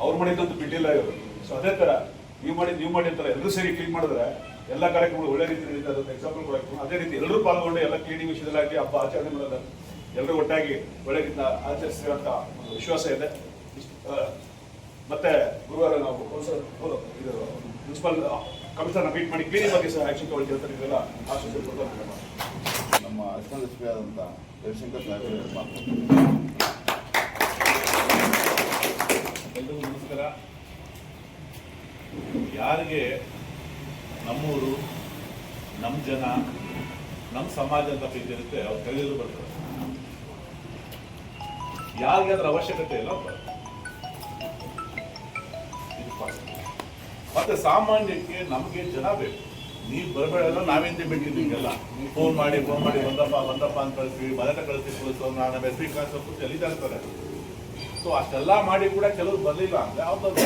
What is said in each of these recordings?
ಅವ್ರ ಮನೆದಂತೂ ಬಿಟ್ಟಿಲ್ಲ ಇವರು. ಸೊ ಅದೇ ತರ ನೀವು ಮಾಡಿ ನೀವು ಮಾಡಿ ಅಂತಾರೆ. ಎಲ್ಲರೂ ಸೇರಿ ಕ್ಲೀನ್ ಮಾಡಿದ್ರೆ ಎಲ್ಲ ಕಾರ್ಯಕ್ರಮಗಳು ಒಳ್ಳೆ ರೀತಿ ನಡೀತಾ ಅದೊಂದು ಎಕ್ಸಾಂಪಲ್ ಕೊಡಕ್ಕೆ ಅದೇ ರೀತಿ ಎಲ್ಲರೂ ಪಾಲ್ಗೊಂಡು ಎಲ್ಲ ಕ್ಲೀನಿಂಗ್ ವಿಷಯದಲ್ಲಿ ಹಬ್ಬ ಆಚರಣೆ ಮಾಡೋದು ಎಲ್ಲರೂ ಒಟ್ಟಾಗಿ ಒಳ್ಳೆ ರೀತಿಯಿಂದ ಆಚರಿಸ್ತೀವಿ ಅಂತ ಒಂದು ವಿಶ್ವಾಸ ಇದೆ. ಮತ್ತೆ ಗುರುವಾರ ನಾವು ಇದು ಮುನ್ಸಿಪಲ್ ಕಮಿಷನ್ ಮೀಟ್ ಮಾಡಿ ಕ್ಲೀನಿಂಗ್ ಬಗ್ಗೆ ಸಹ ಆಕ್ಷನ್ ತಗೊಳ್ತೀವಿ ಅಂತ ನೀವೆಲ್ಲ ಆಶ್ವಾಸನೆ ಕೊಡ್ತಾರೆ ನಮ್ಮ ಆದಂಥ ರವಿಶಂಕರ್ ಸಾಹೇಬ್ ಎಲ್ರಿಗೂ ನಮಸ್ಕಾರ. ಯಾರಿಗೆ ನಮ್ಮೂರು ನಮ್ಮ ಜನ ನಮ್ಮ ಸಮಾಜ ಅಂತ ಪ್ರೀತಿರುತ್ತೆ ಅವ್ರು ಕರೆಯಲು ಬರ್ತಾರೆ. ಯಾರಿಗೆ ಅದರ ಅವಶ್ಯಕತೆ ಇಲ್ಲ. ಮತ್ತೆ ಸಾಮಾನ್ಯಕ್ಕೆ ನಮಗೆ ಜನ ಬೇಕು. ನೀವು ಬರಬೇಡ ಬೇಕಿದ್ದು ನಿಮಗೆಲ್ಲ ಫೋನ್ ಮಾಡಿ ಫೋನ್ ಮಾಡಿ, ಬಂದಪ್ಪ ಬಂದಪ್ಪ ಅಂತ ಕಳಿಸ್ತೀವಿ ಮನೆಟ ಕಳಿಸ್ತೀವಿ ಕಳಿಸೋ ನಾನು ಎಸ್ ಪಿ ಕಾಸು ಎಲ್ಲಿದ್ದಾರೆ ಸೊ ಅಷ್ಟೆಲ್ಲ ಮಾಡಿ ಕೂಡ ಕೆಲವರು ಬರಲಿಲ್ಲ ಅಂದ್ರೆ ಅವ್ರದ್ದು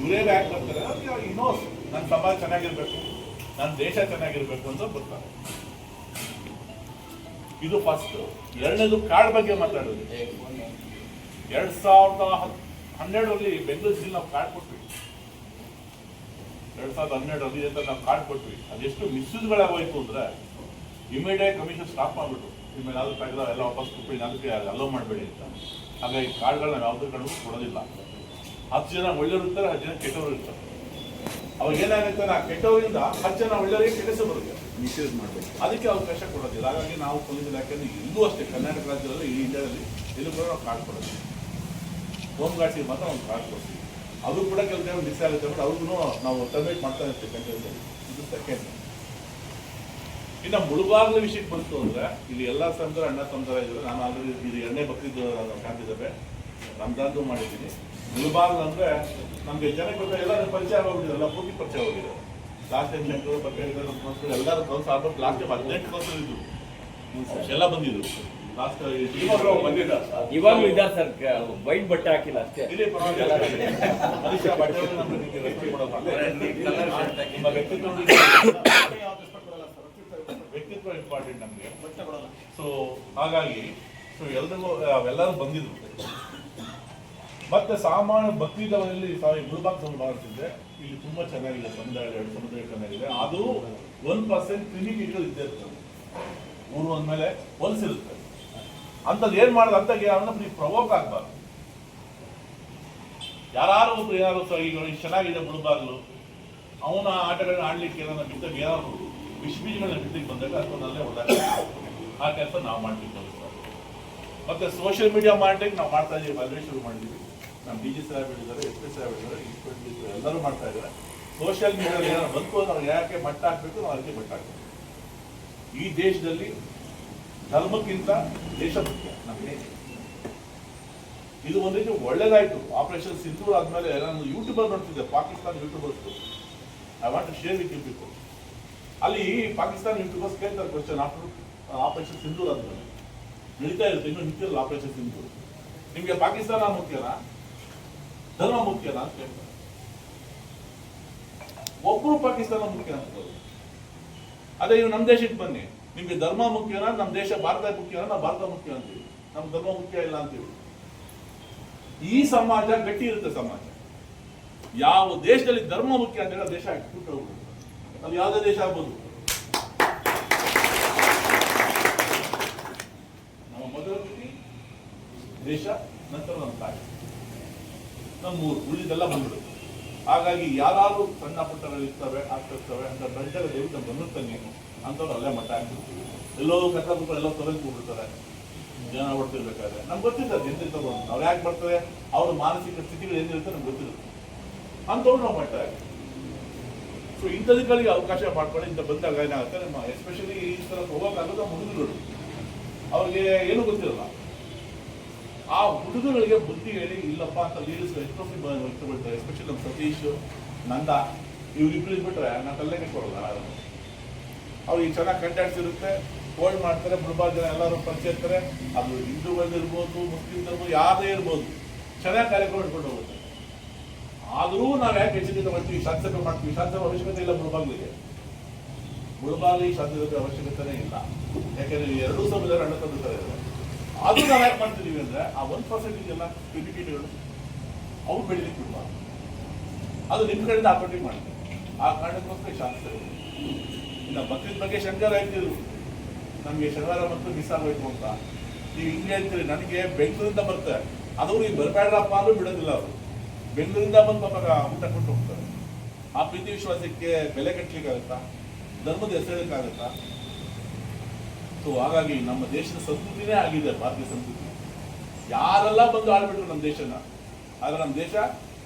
ಇವರೇ ಯಾಕೆ ಬರ್ತಾರೆ. ಇನ್ನೋ ನನ್ನ ಸಮಾಜ ಚೆನ್ನಾಗಿರ್ಬೇಕು ನನ್ನ ದೇಶ ಚೆನ್ನಾಗಿರ್ಬೇಕು ಅಂತ ಬರ್ತಾರೆ. ಇದು ಫಸ್ಟ್ ಎರಡನೇದು ಕಾರ್ಡ್ ಬಗ್ಗೆ ಮಾತಾಡೋದು. ಎರಡ್ ಸಾವಿರದ ಹನ್ನೆರಡರಲ್ಲಿ ಬೆಂಗಳೂರು ಜಿಲ್ಲೆ ನಾವು ಕಾರ್ಡ್ ಕೊಟ್ವಿ. ಎರಡ್ ಸಾವಿರದ ಹನ್ನೆರಡರಲ್ಲಿ ಅಂತ ನಾವು ಕಾರ್ಡ್ ಕೊಟ್ವಿ. ಅದೆಷ್ಟು ಮಿಸ್ಯೂಸ್ಗಳಾಗೋಯ್ತು ಅಂದ್ರೆ ಇಮಿಡಿಯೇಟ್ ಕಮಿಷನ್ ಸ್ಟಾಪ್ ಮಾಡ್ಬಿಟ್ಟು ಇಮೇಲೆ ಯಾವ್ದು ತೆಗೆದ ಎಲ್ಲ ವಾಪಸ್ ಕೊಟ್ಬಿಡಿ ಅದಕ್ಕೆ ಅಲೋ ಮಾಡಬೇಡಿ ಅಂತ. ಹಾಗಾಗಿ ಕಾರ್ಡ್ಗಳನ್ನ ಯಾವುದೇ ಕಾರಣಕ್ಕೂ ಕೊಡೋದಿಲ್ಲ. ಹತ್ತು ಜನ ಒಳ್ಳೆಯವರು ಇರ್ತಾರೆ ಹತ್ತು ಜನ ಕೆಟ್ಟವರು ಇರ್ತಾರೆ. ಅವಾಗ ಏನಾಗುತ್ತೆ ಆ ಕೆಟ್ಟವರಿಂದ ಹತ್ತು ಜನ ಒಳ್ಳೆಯವರಿಗೆ ಕೆಲಸ ಬರುತ್ತೆ. ಮಿಸ್ಯೂಸ್ ಮಾಡಬೇಕು. ಅದಕ್ಕೆ ಅವಕಾಶ ಕೊಡೋದಿಲ್ಲ. ಹಾಗಾಗಿ ನಾವು ಪೊಲೀಸ್ ಇಲಾಖೆಯಲ್ಲಿ ಇಲ್ಲೂ ಅಷ್ಟೇ ಕರ್ನಾಟಕ ರಾಜ್ಯದಲ್ಲಿ ಈ ಇಂಡಿಯಾದಲ್ಲಿ ಇಲ್ಲೂ ಕೂಡ ನಾವು ಕಾರ್ಡ್ ಕೊಡೋದು ಹೋಮ್ ಗಾರ್ಡ್ಸಿಗೆ ಮಾತ್ರ ಒಂದು ಕಾರ್ಡ್ ಕೊಡ್ತೀವಿ. ಅದು ಕೂಡ ಟೈಮ್ ಮಿಸ್ ಆಗುತ್ತೆ ಬಟ್ ಅವ್ರಿಗೂ ನಾವು ಟರ್ಮಿನೇಟ್ ಮಾಡ್ತಾ ಇರ್ತೀವಿ ಕಂಟಿನ್ಯೂಸ್ ಇದು ಸೆಕೆಂಡ್ ಇನ್ನು ಮುಳುಬಾಗ್ಲ ವಿಷಯಕ್ಕೆ ಬಂತು ಅಂದ್ರೆ ಇಲ್ಲಿ ಎಲ್ಲ ಸಂತರ ಅಣ್ಣ ಸಂತರ ಇದ್ದಾರೆ ನಾನು ಆಲ್ರೆಡಿ ಇದು ಎಣ್ಣೆ ಬಕ್ರೀದ್ ಕಾಣ್ತಿದ್ದಾವೆ ರಂಜಾನ್ದು ಮಾಡಿದ್ದೀನಿ. ಮುಳುಬಾಗ್ಲ ಅಂದ್ರೆ ನಮ್ಗೆ ಜನಕ್ಕೆ ಗೊತ್ತ ಎಲ್ಲರೂ ಪರಿಚಯ ಆಗೋಗಿದೆ ಎಲ್ಲ ಪೂರ್ತಿ ಪರಿಚಯ ಹೋಗಿದೆ ಲಾಸ್ಟ್ ಟೈಮ್ ಶಂಕರ್ ಬಗ್ಗೆ ಎಲ್ಲರೂ ಕೌನ್ಸ್ ಆಗ್ಬಿಟ್ಟು ಲಾಸ್ಟ್ ಟೈಮ್ ಹದಿನೆಂಟು ಕೌನ್ಸಿಲ್ ಇದ್ರು. ಎಲ್ಲ ಬಂದಿದ್ರು. ಲಾಸ್ಟ್ ಇವಾಗಲೂ ಬಂದಿಲ್ಲ. ಇವಾಗ್ಲೂ ಇದ್ದಾರೆ ಸರ್. ವೈಟ್ ಬಟ್ಟೆ ಹಾಕಿಲ್ಲ ಅಷ್ಟೇ. ಇಲ್ಲಿ ಪರವಾಗಿಲ್ಲ. ಬಟ್ಟೆ. ನಿಮ್ಮ ವ್ಯಕ್ತಿತ್ವ ಇಂಪಾರ್ಟೆಂಟ್ ನಮಗೆ ಸೊ ಹಾಗಾಗಿ ಸೊ ಎಲ್ರಿಗೂ ಅವೆಲ್ಲರೂ ಬಂದಿದ್ರು. ಮತ್ತೆ ಸಾಮಾನ್ಯ ಭಕ್ತಿದವರಲ್ಲಿ ಮುಳುಬಾಗ್ ಸೌಂಡ್ ಮಾಡ್ತಿದ್ದೆ ಇಲ್ಲಿ ತುಂಬಾ ಚೆನ್ನಾಗಿದೆ ಸಮುದಾಯ ಎರಡು ಸಮುದಾಯ ಚೆನ್ನಾಗಿದೆ. ಅದು ಒನ್ ಪರ್ಸೆಂಟ್ ಕ್ಲಿನಿಕ್ಗಳು ಇದ್ದೇ ಇರ್ತದೆ. ಊರು ಅಂದಮೇಲೆ ಹೊಲ್ಸಿರುತ್ತೆ ಅಂಥದ್ದು ಏನ್ ಮಾಡೋದು, ಅಂತ ನೀವು ಪ್ರವೋಕ್ ಆಗ್ಬಾರ್ದು. ಯಾರು ಒಬ್ರು ಏನಾದ್ರು ಚೆನ್ನಾಗಿದೆ ಬಿಡಬಾರ್ದು ಅವನ ಆಟಗಳನ್ನ ಆಡ್ಲಿಕ್ಕೆ ಏನಾದ್ರು ಬಿದ್ದಾಗ ಏನಾದ್ರು ಬೀಜಗಳನ್ನ ಬಿದ್ದಕ್ಕೆ ಬಂದಾಗ ಅದನ್ನಲ್ಲೇ ಒಳ್ಳೆ ಆ ಕೆಲಸ ನಾವು ಮಾಡ್ತೀವಿ. ಮತ್ತೆ ಸೋಷಿಯಲ್ ಮೀಡಿಯಾ ಮಾಡ್ಲಿಕ್ಕೆ ನಾವು ಮಾಡ್ತಾ ಇದೀವಿ ಅಲ್ಲೇ ಶುರು ಮಾಡಿದೀವಿ ನಮ್ಮ ಡಿ ಜಿ ಸಾಹೇಬ್ ಹೇಳಿದ್ದಾರೆ, ಎಸ್ ಪಿ ಸಾಹೇಬ್ ಹೇಳಿದ್ದಾರೆ ಎಲ್ಲರೂ ಮಾಡ್ತಾ ಇದ್ದಾರೆ. ಸೋಷಿಯಲ್ ಮೀಡಿಯಾದಲ್ಲಿ ಏನಾದ್ರು ಬಂತು ನಾವು ಯಾಕೆ ಮಟ್ಟ ಹಾಕ್ಬೇಕು ನಾವು ಅದಕ್ಕೆ ಮಟ್ಟ ಹಾಕ್ಬೇಕು. ಈ ದೇಶದಲ್ಲಿ ಧರ್ಮಕ್ಕಿಂತ ದೇಶ ಮುಖ್ಯ ನಮಗೆ ಇದು ಒಂದು ರೀತಿ ಒಳ್ಳೇದಾಯ್ತು. ಆಪರೇಷನ್ ಸಿಂಧೂರ್ ಆದ್ಮೇಲೆ ನಾನು ಯೂಟ್ಯೂಬರ್ ನೋಡ್ತಿದ್ದೆ, Pakistan YouTubers I want to share with you people ಅಲ್ಲಿ ಪಾಕಿಸ್ತಾನ ಯೂಟ್ಯೂಬರ್ಸ್ ಕೇಳ್ತಾರೆ ಕ್ವಶನ್ ಆಫ್ಟರ್ ಆಪರೇಷನ್ ಸಿಂಧೂರ್ ಅಂತ ನಡೀತಾ ಇರುತ್ತೆ, ಇನ್ನೂ ನಿಂತಿರಲ್ಲ ಆಪರೇಷನ್ ಸಿಂಧೂರ್ ನಿಮ್ಗೆ ಪಾಕಿಸ್ತಾನ ಮುಖ್ಯನಾ? ಧರ್ಮ ಮುಖ್ಯನಾ ಅಂತ ಕೇಳ್ತಾರೆ. ಒಬ್ರು ಪಾಕಿಸ್ತಾನ ಮುಖ್ಯ ಅಂತ ಅದೇ ನೀವು ನಮ್ಮ ದೇಶಕ್ಕೆ ಬನ್ನಿ. ನಿಮ್ಗೆ ಧರ್ಮ ಮುಖ್ಯನಾ ನಮ್ಮ ದೇಶ ಭಾರತ ಮುಖ್ಯನ ನಾವು ಭಾರತ ಮುಖ್ಯ ಅಂತೀವಿ ನಮ್ಮ ಧರ್ಮ ಮುಖ್ಯ ಇಲ್ಲ ಅಂತೀವಿ ಈ ಸಮಾಜ ಗಟ್ಟಿ ಇರುತ್ತೆ ಸಮಾಜ. ಯಾವ ದೇಶದಲ್ಲಿ ಧರ್ಮ ಮುಖ್ಯ ಅಂತ ಹೇಳಿ ದೇಶ ಬಿಟ್ಟು ಅದು ಯಾವುದೇ ದೇಶ ಆಗ್ಬೋದು. ನಮ್ಮ ಮೊದಲ ಗುರಿ ದೇಶ, ನಂತರ ನಮ್ಮ ತಾಯಿ. ನಮ್ಮ ಊರು ಉಳಿದೆಲ್ಲ ಬಂದ್ಬಿಡುತ್ತೆ ಹಾಗಾಗಿ ಯಾರು ಸಣ್ಣ ಪುಟ್ಟಗಳು ಇರ್ತವೆ, ಆಗ್ತಿರ್ತವೆ, ಅಂತ ಬೆಳೆದಾಗ ದೇವಿತ ಬಂದಿರ್ತಾನೆ ಅಂಥವ್ರು ಅಲ್ಲೇ ಮಟ್ಟ ಆಗ್ತಿರ್ತೀವಿ ಎಲ್ಲೋ ಕಸ ಎಲ್ಲೋ ತೊಲಗಿ ಹೋಗ್ಬಿಡ್ತಾರೆ ಜನ ಹೊಡ್ತಿರ್ಬೇಕಾದ್ರೆ. ನಮ್ಗೆ ಗೊತ್ತಿರ್ತದೆ ಎಂತ ಅವ್ರು. ಯಾಕೆ ಬರ್ತಾರೆ? ಅವ್ರ ಮಾನಸಿಕ ಸ್ಥಿತಿಗಳು ಏನಿರುತ್ತೆ ನಮ್ಗೆ ಗೊತ್ತಿರುತ್ತೆ. ಅಂಥವ್ರು ನಾವು ಮಟ್ಟ ಹಾಕ್ತೀವಿ ಸೊ ಇಂಥದ್ದುಗಳಿಗೆ ಅವಕಾಶ ಮಾಡ್ಕೊಳ್ಳಿ, ಇಂಥ ಬಂದಾಗ ಏನಾಗುತ್ತೆ? ನಮ್ಮ ಎಸ್ಪೆಷಲಿ ಈ ಥರ ಹೋಗೋಕ್ಕಾಗೋದು ಹುಡುಗರುಗಳು ಹುಡುಗರು ಅವ್ರಿಗೆ ಏನು ಗೊತ್ತಿರಲ್ಲ? ಆ ಹುಡುಗರುಗಳಿಗೆ ಬುದ್ಧಿ ಹೇಳಿ, ಇಲ್ಲಪ್ಪ ಅಂತ ಲೀಡರ್ಸ್ ಎಷ್ಟೋ ವ್ಯಕ್ತಪಡ್ತಾರೆ ಎಸ್ಪೆಷಲಿ ನಮ್ಮ ಸತೀಶ್, ನಂದ ಇವ್ರಿಬ್ರು ಇದ್ಬಿಟ್ರೆ ನಾನು ತಲೆ ಕೊಡಲ್ಲ ಅವ್ರಿಗೆ ಚೆನ್ನಾಗಿ ಕಂಟ್ಯಾಕ್ಟ್ಸ್ ಇರುತ್ತೆ ಹೋಲ್ಡ್ ಮಾಡ್ತಾರೆ ಮುಳುಬಾರ್ ಜನ ಎಲ್ಲರೂ ಪರಿಚಯ ಇರ್ತಾರೆ. ಅದು ಹಿಂದೂಗಳಿರ್ಬೋದು ಮುಸ್ಲಿಮ್ಸ್ ಇರ್ಬೋದು ಯಾರೇ ಇರ್ಬೋದು. ಚೆನ್ನಾಗಿ ಕಾರ್ಯಕ್ರಮ ಇಟ್ಕೊಂಡು ಹೋಗುತ್ತೆ. ಆದರೂ ನಾವು ಯಾಕೆ ಎಚ್ಚರಿಕೆ ಮಾಡ್ತೀವಿ ಶಾಸಕ ಮಾಡ್ತೀವಿ. ಶಾಸಕ ಅವಶ್ಯಕತೆ ಇಲ್ಲ ಮುಳುಬಾಗ್ಲಿಗೆ. ಮುಳುಬಾಗ್ಲಿಗೆ ಶಾಸಕ ಅವಶ್ಯಕತೆನೇ ಇಲ್ಲ. ಯಾಕಂದ್ರೆ ಎರಡು ಸಮುದಾಯ ಅಣ್ಣ ಇದೆ ಅದು ನಾವು ಯಾಕೆ ಮಾಡ್ತಿದೀವಿ ಅಂದ್ರೆ ಆ ಒನ್ ಪರ್ಸೆಂಟ್ ಇದೆಲ್ಲ ಕ್ರಿಮಿಕೇಟ್ಗಳು ಅವ್ರು ಬೆಳಿಲಿಕ್ಕೆ ಬಿಡಬಾರ್ದು. ಅದು ನಿಮ್ಮ ಕಡೆಯಿಂದ ಆಪರೇಟಿವ್ ಮಾಡ್ತೀವಿ ಆ ಕಾರಣಕ್ಕೋಸ್ಕರ ಶಾಸಕರು ಇನ್ನು ಮಕ್ಕಳ ಬಗ್ಗೆ ಶಂಕರ ಆಯ್ತಿದ್ರು ನಮಗೆ ಶನಿವಾರ ಮತ್ತು ಮಿಸ್ ಆಗಬೇಕು ಅಂತ. ನೀವು ಹಿಂಗೆ ಹೇಳ್ತೀರಿ ನನಗೆ ಬೆಂಗಳೂರಿಂದ ಬರ್ತಾರೆ. ಅದವ್ರಿಗೆ ಬರಬೇಡ್ರಪ್ಪ ಅಂದ್ರೂ ಬಿಡೋದಿಲ್ಲ ಅವರು. ಬೆಂಗಳೂರಿಂದ ಬಂದು ಪಾಪ ಊಟ ಕೊಟ್ಟು ಹೋಗ್ತಾರೆ ಆ ಪ್ರೀತಿ ವಿಶ್ವಾಸಕ್ಕೆ ಬೆಲೆ ಕಟ್ಟಲಿಕ್ಕಾಗತ್ತಾ ಧರ್ಮದ ಹೆಸರಿಡಕ್ಕಾಗತ್ತಾ ಸೊ ಹಾಗಾಗಿ ನಮ್ಮ ದೇಶದ ಸಂಸ್ಕೃತಿನೇ ಆಗಿದೆ, ಭಾರತೀಯ ಸಂಸ್ಕೃತಿ. ಯಾರೆಲ್ಲ ಬಂದು ಆಳ್ಬಿಟ್ರು ನಮ್ಮ ದೇಶನ? ಆದ್ರೆ ನಮ್ಮ ದೇಶ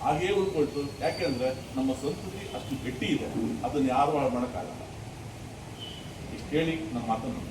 ಹಾಗೇ ಉಳ್ಕೊಳ್ತು. ಯಾಕೆಂದ್ರೆ ನಮ್ಮ ಸಂಸ್ಕೃತಿ ಅಷ್ಟು ಗಟ್ಟಿ ಇದೆ. ಅದನ್ನ ಯಾರು ಹಾಳು ಮಾಡೋಕ್ಕಾಗಲ್ಲ. ಇಷ್ಟು ಹೇಳಿ ನಮ್ಮ ಮಾತನ್ನು